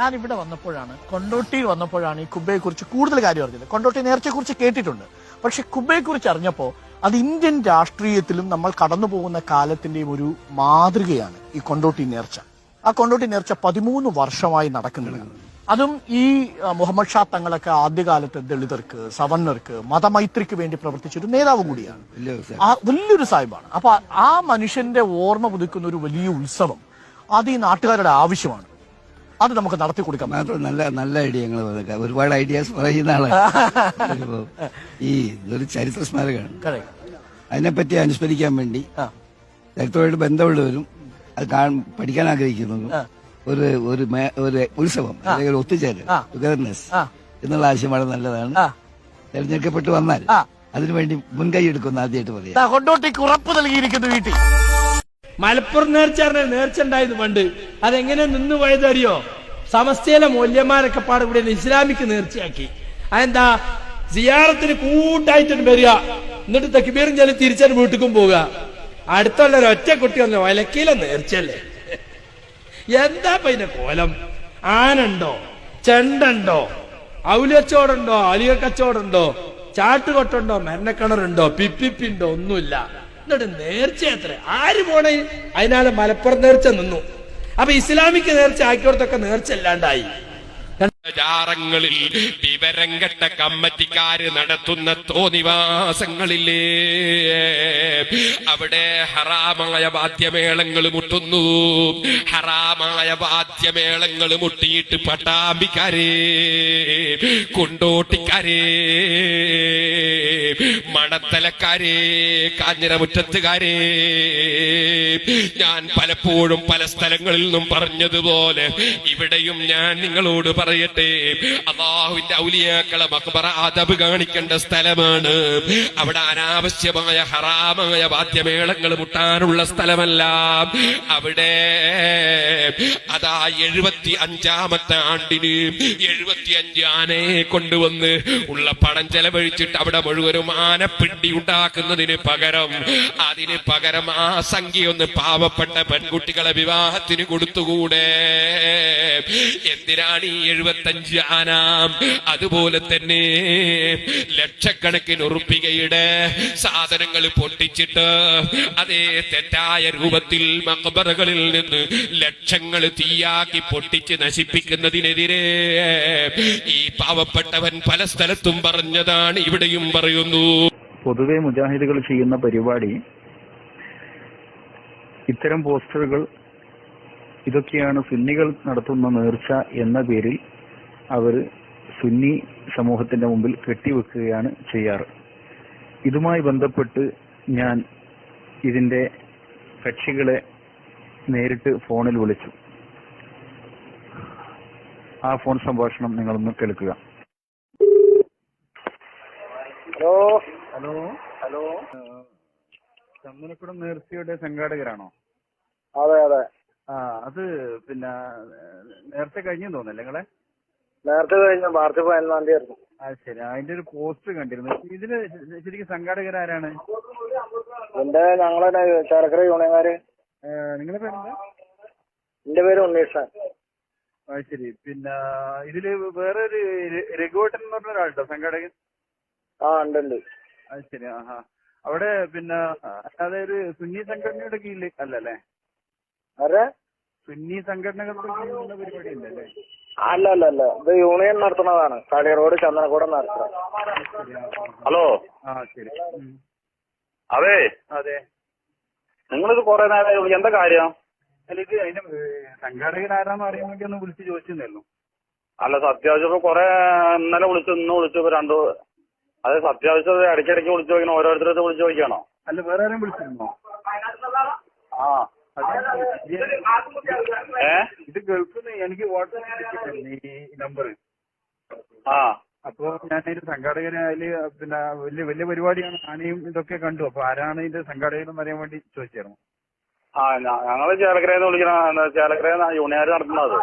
ഞാൻ ഇവിടെ വന്നപ്പോഴാണ് കൊണ്ടോട്ടി വന്നപ്പോഴാണ് ഈ കുബയെ കുറിച്ച് കൂടുതൽ കാര്യം അറിഞ്ഞത്. കൊണ്ടോട്ടി നേർച്ചയെ കുറിച്ച് കേട്ടിട്ടുണ്ട്. പക്ഷെ കുബയെ കുറിച്ച് അറിഞ്ഞപ്പോൾ അത് ഇന്ത്യൻ രാഷ്ട്രീയത്തിലും നമ്മൾ കടന്നു പോകുന്ന കാലത്തിന്റെയും ഒരു മാതൃകയാണ് ഈ കൊണ്ടോട്ടി നേർച്ച. ആ കൊണ്ടോട്ടി നേർച്ച പതിമൂന്ന് വർഷമായി നടക്കുന്നത് അതും ഈ മുഹമ്മദ് ഷാ തങ്ങളൊക്കെ ആദ്യകാലത്ത് ദളിതർക്ക് സവർണർക്ക് മതമൈത്രിക്ക് വേണ്ടി പ്രവർത്തിച്ച ഒരു നേതാവ് കൂടിയാണ്. വലിയൊരു സാഹിബാണ്. അപ്പൊ ആ മനുഷ്യന്റെ ഓർമ്മ പുതുക്കുന്ന ഒരു വലിയ ഉത്സവം അത് ഈ നാട്ടുകാരുടെ ആവശ്യമാണ്. അത് നമുക്ക് നടത്തി കൊടുക്കാം. മാത്രം നല്ല നല്ല ഐഡിയകൾ ഒരുപാട് ഐഡിയാസ് പറയുന്ന ആളാണ് ഈ ഇതൊരു ചരിത്ര സ്മാരകമാണ് അതിനെപ്പറ്റി അനുസ്മരിക്കാൻ വേണ്ടി. ചരിത്രമായിട്ട് ബന്ധമുള്ളവരും അത് കാണാൻ പഠിക്കാൻ ആഗ്രഹിക്കുന്നു ഒരു ഒരു ഒരു ഉത്സവം അല്ലെങ്കിൽ ഒത്തുചേരൽ. ടുഗദർനെസ് എന്നുള്ള ആശയം വളരെ നല്ലതാണ്. തെരഞ്ഞെടുക്കപ്പെട്ട് വന്നാൽ അതിനുവേണ്ടി മുൻകൈ എടുക്കുന്ന ആദ്യമായിട്ട് പറയാം. ദാ കൊണ്ടോട്ടിക്ക് ഉറപ്പ് നൽകിയിരിക്കുന്നു വീട്ടിൽ. മലപ്പുറം നേർച്ച നേർച്ച ഉണ്ടായിരുന്നു പണ്ട് അതെങ്ങനെ നിന്ന് പോയതറിയോ സമസ്തയിലെ മൂല്യന്മാരൊക്കെ പാട് കൂടി ഇസ്ലാമിക്ക് നേർച്ചയാക്കി. അതെന്താ? സിയാറത്തിന് കൂട്ടായിട്ട് വരിക. എന്നിട്ട് തെക്കുബീറും ചെല്ലി തിരിച്ചാൽ വീട്ടിക്കും പോവുക. അടുത്തുള്ള ഒറ്റ കുട്ടി വന്ന ഒലക്കിയിലെ നേർച്ചല്ലേ എന്താ പിന്നെ കോലം? ആനുണ്ടോ? ചെണ്ടുണ്ടോ? ഔലിയച്ചോടുണ്ടോ? അലിയ കച്ചോടുണ്ടോ ചാട്ടുകൊട്ടുണ്ടോ? മരണക്കിണറുണ്ടോ? പിപ്പിപ്പിണ്ടോ? ഒന്നുമില്ല. എന്നിട്ട് നേർച്ച എത്ര ആര് പോണേ? അതിനാൽ മലപ്പുറം നേർച്ച നിന്നു. അപ്പൊ ഇസ്ലാമിക്ക് നേർച്ച ആക്കിയോടത്തൊക്കെ നേർച്ച ഇല്ലാണ്ടായി. ജാറങ്ങളിൽ വിവരം കെട്ട കമ്മറ്റിക്കാര് നടത്തുന്ന തോന്നിവാസങ്ങളില്ലേ? അവിടെ ഹറാമായ വാദ്യമേളങ്ങൾ മുട്ടുന്നു. ഹറാമായ വാദ്യമേളങ്ങൾ മുട്ടിയിട്ട് പട്ടാമ്പിക്കാരേ കൊണ്ടോട്ടിക്കാരേ മണത്തലക്കാരേ കാഞ്ഞിരമുറ്റത്തുകാരേ. ഞാൻ പലപ്പോഴും പല സ്ഥലങ്ങളിൽ നിന്നും പറഞ്ഞതുപോലെ ഇവിടെയും ഞാൻ നിങ്ങളോട് പറയട്ടെ. അള്ളാഹുവിന്റെ ഔലിയാക്കളെ മക്ബറ അദബ് കാണിക്കേണ്ട സ്ഥലമാണ്. അവിടെ അനാവശ്യമായ ഹറാമായ വാദ്യമേളങ്ങൾ മുട്ടാനുള്ള സ്ഥലമല്ല. അവിടെ അതാ എഴുപത്തി അഞ്ചാമത്തെ ആണ്ടിന് എഴുപത്തി അഞ്ച് ആനയെ കൊണ്ടുവന്ന് ഉള്ള പണം ചെലവഴിച്ചിട്ട് അവിടെ മുഴുവനും ആനപ്പിണ്ടി ഉണ്ടാക്കുന്നതിന് പകരം അതിന് പകരം ആ സംഖ്യ ഒന്ന് പാവപ്പെട്ട പെൺകുട്ടികളെ വിവാഹത്തിന് കൊടുത്തുകൂടെ? എന്തിനാണ് ഈ എഴുപത്തഞ്ച് ആന? അതുപോലെ തന്നെ ലക്ഷക്കണക്കിന് ഉറുപ്പികയുടെ സാധനങ്ങൾ പൊട്ടിച്ചിട്ട് അതേ തെറ്റായ രൂപത്തിൽ മക്ബറകളിൽ നിന്ന് ലക്ഷങ്ങൾ തീയാക്കി പൊട്ടിച്ച് നശിപ്പിക്കുന്നതിനെതിരെ ഈ പാവപ്പെട്ടവൻ പല സ്ഥലത്തും പറഞ്ഞതാണ് ഇവിടെയും പറയുന്നു. പൊതുവെ മുജാഹിദുകൾ ചെയ്യുന്ന പരിപാടി ഇത്തരം പോസ്റ്ററുകൾ ഇതൊക്കെയാണ് സുന്നികൾ നടത്തുന്ന നേർച്ച എന്ന പേരിൽ അവർ സുന്നി സമൂഹത്തിന്റെ മുമ്പിൽ കെട്ടിവെക്കുകയാണ് ചെയ്യാറ്. ഇതുമായി ബന്ധപ്പെട്ട് ഞാൻ ഇതിന്റെ കക്ഷികളെ നേരിട്ട് ഫോണിൽ വിളിച്ചു. ആ ഫോൺ സംഭാഷണം നിങ്ങളൊന്ന് കേൾക്കുക. ഹലോ. ഹലോ. ഹലോ. ചന്ദനക്കുടം നേർച്ചയുടെ സംഘാടകരാണോ? അതെ അതെ. ആ അത് പിന്നെ നേരത്തെ കഴിഞ്ഞു തോന്നല്ലേ നിങ്ങളെ? നേരത്തെ കഴിഞ്ഞ മാർച്ച് പതിനൊന്നാം തീയതി ആയിരുന്നു. ആ ശരി. അതിന്റെ ഒരു പോസ്റ്റ് കണ്ടിരുന്നു. ഇതിൽ ശരിക്കും സംഘാടകർ ആരാണ്? എന്റെ ഞങ്ങളെ ചരക്കര യൂണിയൻകാര്. നിങ്ങളെ പേരെന്താ? എന്റെ പേര് ഉണ്ണീഷാൻ. ആ ശരി. പിന്നെ ഇതിൽ വേറെ ഒരു രഘുവേട്ടൻ എന്ന് പറഞ്ഞ ഒരാളുണ്ടോ സംഘാടകൻ? ആ ഉണ്ട് ഉണ്ട് അത് ശരി ആഹാ. അവിടെ പിന്നെ അല്ലാതെ ഒരു സുന്നി സംഘടനയുടെ കീഴിൽ അല്ലല്ലേ? അതെ സുന്നി സംഘടനകളുടെ കീഴിലുള്ള പരിപാടി ഉണ്ടല്ലേ അല്ല? അല്ല അല്ല ഇത് യൂണിയൻ നടത്തുന്നതാണ്. കാളി റോഡ് ചന്ദനക്കൂടം നടത്തുന്നത് ഹലോ? ആ ശരി. അതെ? അതെ. നിങ്ങളിത് കുറെ നേരം എന്താ കാര്യം? അല്ല ഇത് അതിന്റെ സംഘാടകൻ ആരാന്ന് അറിയാൻ വേണ്ടി ഒന്ന് വിളിച്ച് ചോദിച്ചിരുന്നല്ലോ അല്ല സത്യാവശ്യം ഇപ്പൊ കുറെ ഇന്നലെ വിളിച്ചു ഇന്ന് വിളിച്ചു ഇപ്പൊ രണ്ടു അതെ സത്യാവശ്യം ഇടയ്ക്കിടയ്ക്ക് വിളിച്ചു ചോദിക്കണം. ഓരോരുത്തരത്ത് വിളിച്ചു ചോദിക്കണോ? അല്ല വേറെ ആരും വിളിച്ചിരുന്നോ? ആ. ഇത് ഗൾഫിൽ നിന്ന് എനിക്ക് വാട്സാപ്പ് ഈ നമ്പർ ആ. അപ്പോ ഞാൻ ഇതിന്റെ സംഘാടകനെ അതിൽ പിന്നെ വലിയ വലിയ പരിപാടിയാണ്. ആനയും ഇതൊക്കെ കണ്ടു. അപ്പൊ ആരാണ് ഇതിന്റെ സംഘാടകൻ അറിയാൻ വേണ്ടി ചോദിച്ചായിരുന്നു. ആ ഞങ്ങൾ ചേലക്കരയെന്ന് വിളിക്കണ ചേലക്കര യൂണിയാർ നടത്തുന്നത്?